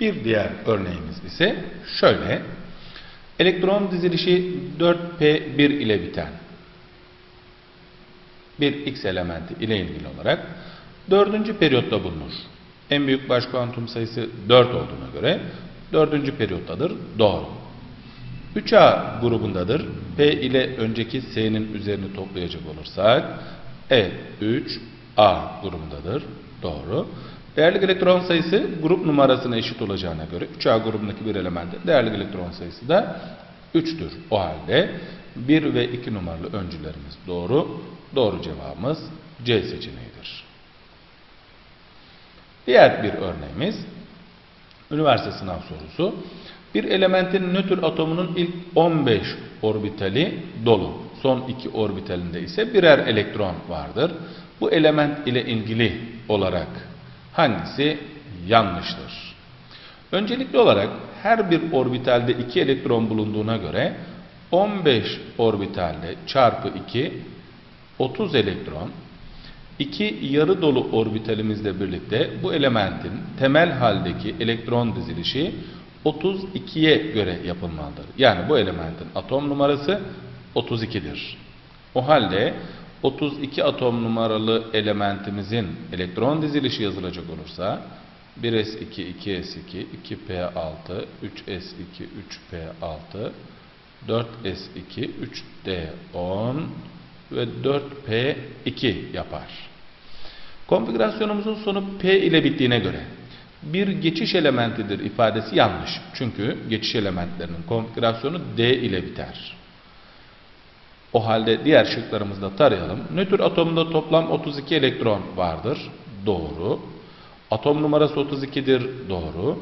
Bir diğer örneğimiz ise şöyle. Elektron dizilişi 4p1 ile biten bir x elementi ile ilgili olarak dördüncü periyotta bulunur. En büyük baş kuantum sayısı 4 olduğuna göre dördüncü periyottadır. Doğru. 3A grubundadır. P ile önceki S'nin üzerini toplayacak olursak E 3A grubundadır. Doğru. Değerli elektron sayısı grup numarasına eşit olacağına göre 3A grubundaki bir elementin değerli elektron sayısı da 3'tür. O halde 1 ve 2 numaralı öncülerimiz doğru. Doğru cevabımız C seçeneğidir. Diğer bir örneğimiz üniversite sınav sorusu. Bir elementin nötr atomunun ilk 15 orbitali dolu. Son iki orbitalinde ise birer elektron vardır. Bu element ile ilgili olarak hangisi yanlıştır? Öncelikli olarak her bir orbitalde 2 elektron bulunduğuna göre 15 orbitalde çarpı 2 30 elektron İki yarı dolu orbitalimizle birlikte bu elementin temel haldeki elektron dizilişi 32'ye göre yapılmalıdır. Yani bu elementin atom numarası 32'dir. O halde 32 atom numaralı elementimizin elektron dizilişi yazılacak olursa 1s2, 2s2, 2p6, 3s2, 3p6, 4s2, 3d10 ve 4p2 yapar. Konfigürasyonumuzun sonu p ile bittiğine göre bir geçiş elementidir ifadesi yanlış. Çünkü geçiş elementlerinin konfigürasyonu d ile biter. O halde diğer şıklarımızda tarayalım. Nötr atomunda toplam 32 elektron vardır. Doğru. Atom numarası 32'dir. Doğru.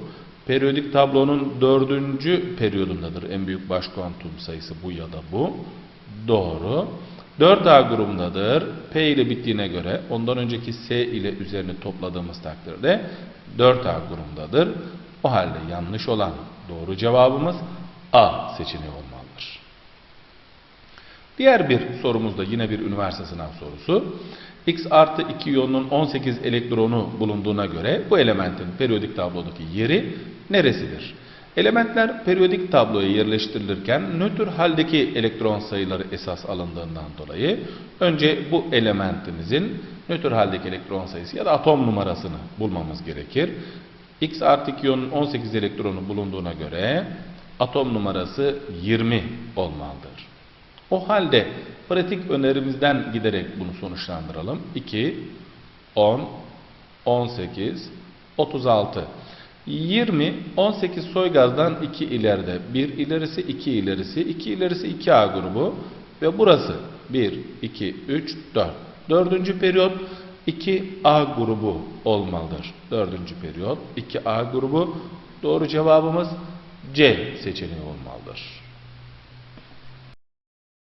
Periyodik tablonun dördüncü periyodundadır. En büyük baş kuantum sayısı bu ya da bu. Doğru. 4A grubundadır. P ile bittiğine göre ondan önceki S ile üzerini topladığımız takdirde 4A grubundadır. O halde yanlış olan doğru cevabımız A seçeneği olmalıdır. Diğer bir sorumuz da yine bir üniversite sınav sorusu. X artı 2 iyonunun 18 elektronu bulunduğuna göre bu elementin periyodik tablodaki yeri neresidir? Elementler periyodik tabloya yerleştirilirken nötr haldeki elektron sayıları esas alındığından dolayı önce bu elementimizin nötr haldeki elektron sayısı ya da atom numarasını bulmamız gerekir. X artı 2 iyonun 18 elektronu bulunduğuna göre atom numarası 20 olmalıdır. O halde pratik önerimizden giderek bunu sonuçlandıralım. 2, 10, 18, 36. 20, 18 soy gazdan 2 ileride. 1 ilerisi, 2 ilerisi, 2 ilerisi 2A grubu. Ve burası 1, 2, 3, 4. Dördüncü periyot 2A grubu olmalıdır. Dördüncü periyot 2A grubu. Doğru cevabımız C seçeneği olmalıdır.